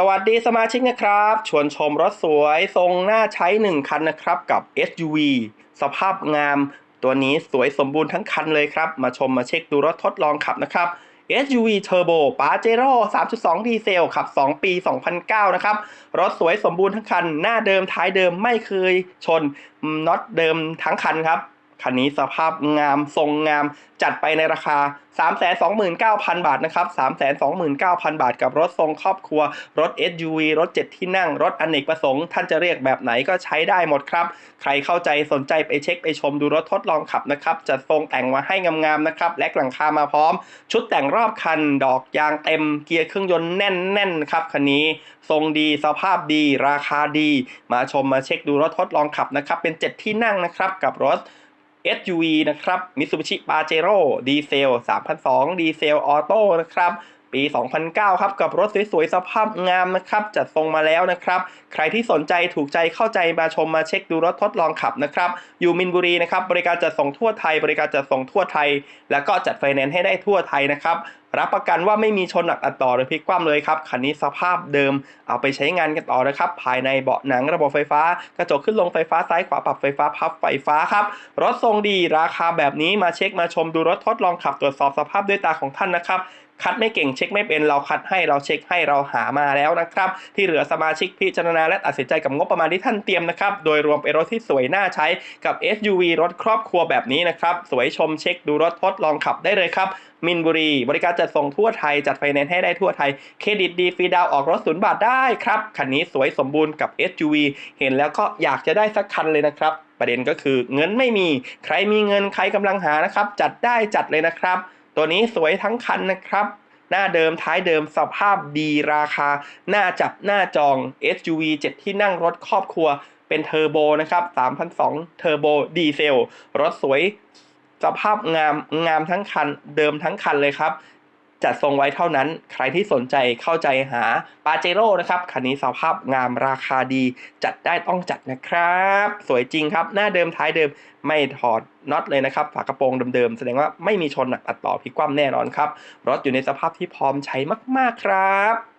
สวัสดีสมาชิกนะครับ ชวนชมรถสวยทรงหน้าใช้ 1 คันนะครับกับ SUV สภาพงาม ตัวนี้สวยสมบูรณ์ทั้งคันเลยครับ มาชมมาเช็คดูรถทดลองขับนะครับ SUV Turbo Pajero 3.2 ดีเซลขับ 2 ปี 2009 นะครับ รถสวยสมบูรณ์ทั้งคัน หน้าเดิมท้ายเดิมไม่เคยชนน็อตเดิมทั้งคันครับ คันนี้สภาพงามทรงงามจัดไปในราคา 329,000 บาทนะครับ 329,000 บาทกับรถทรงครอบครัว รถ SUV รถ 7 ที่นั่ง รถอเนกประสงค์ ท่านจะเรียกแบบไหนก็ใช้ได้หมดครับ ใครเข้าใจสนใจไปเช็คไปชมดูรถทดลองขับนะครับ จัดทรงแต่งมาให้งามๆนะครับ และหลังคามาพร้อม ชุดแต่งรอบคัน ดอกยางเต็ม เกียร์เครื่องยนต์แน่นๆครับคันนี้ ทรงดี สภาพดี ราคาดี มาชมมาเช็คดูรถทดลองขับนะครับ เป็น 7 ที่นั่งนะครับกับรถ SUV นะครับ Mitsubishi Pajero ดีเซล3,002ดีเซลออโต้นะครับ ปี 2009 ครับ กับรถสวยๆ สภาพงามนะครับ จัดทรงมาแล้วนะครับ ใครที่สนใจถูกใจเข้าใจมาชมมาเช็คดูรถทดลองขับนะครับ อยู่มินบุรีนะครับ บริการจัดส่งทั่วไทย บริการจัดส่งทั่วไทย แล้วก็จัดไฟแนนซ์ให้ได้ทั่วไทยนะครับ รับประกันว่าไม่มีชนหนักอัดต่อหรือพลิกคว่ำเลยครับคันนี้สภาพเดิมเอาไปใช้งานกันต่อนะครับ ภายในเบาะหนังระบบไฟฟ้า กระจกขึ้นลงไฟฟ้าซ้ายขวาปรับไฟฟ้าพับไฟฟ้าครับ รถทรงดีราคาแบบนี้มาเช็คมาชมดูรถทดลองขับตรวจสอบสภาพด้วยตาของท่านนะครับคัดไม่เก่งเช็คไม่เป็นเราคัดให้เราเช็คให้เราหามาแล้วนะครับ ที่เหลือสมาชิกพิจารณาและตัดสินใจกับงบประมาณที่ท่านเตรียมนะครับ โดยรวมเป็นรถที่สวยน่าใช้กับ SUV รถครอบครัวแบบนี้นะครับ สวยชมเช็คดูรถทดลองขับได้เลยครับ มินบุรี บริการจัดส่งทั่วไทย จัดไฟแนนซ์ให้ได้ทั่วไทย เครดิตดีฟรีดาวออกรถศูนย์บาทได้ครับ คันนี้สวยสมบูรณ์กับ SUV เห็นแล้วก็อยากจะได้สักคันเลยนะครับ ประเด็นก็คือเงินไม่มี ใครมีเงินใครกำลังหานะครับ จัดได้จัดเลยนะครับ ตัวนี้สวยทั้งคันนะครับหน้าเดิมท้ายเดิมสภาพดีราคา หน้าจับหน้าจอง SUV 7 ที่นั่งรถครอบครัวเป็นเทอร์โบนะครับ3,002เทอร์โบดีเซล รถสวย สภาพงามงามทั้งคัน เดิมทั้งคันเลยครับ จัดทรงไว้เท่านั้น ใครที่สนใจเข้าใจหาปาเจโร่นะครับ คันนี้สภาพงามราคาดี จัดได้ต้องจัดนะครับ สวยจริงครับ หน้าเดิมท้ายเดิมไม่ถอดน็อตเลยนะครับ ฝากระโปรงเดิมๆ แสดงว่าไม่มีชนหนักอัดต่อพลิกคว่ำแน่นอนครับ รถอยู่ในสภาพที่พร้อมใช้มากๆครับ